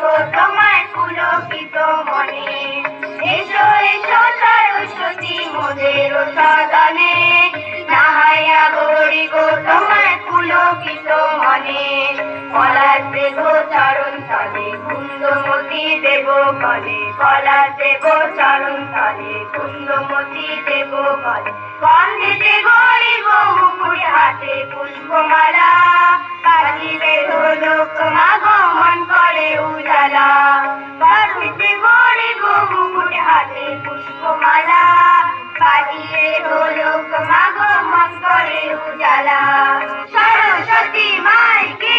গো তোমায় পুলকিত মনে। এসো এসো সরস্বতী মোদের সদনে। নাহাইয়া গৌরী গো তোমায় পুলকিত মনে। পলাশ দেব চরণ তলে, কুন্দমতি দেব কলে পলাশ দেব চরণ তলে, কুন্দমতি দেব কলে কন্দে গরিব সরস্বতী মাই কি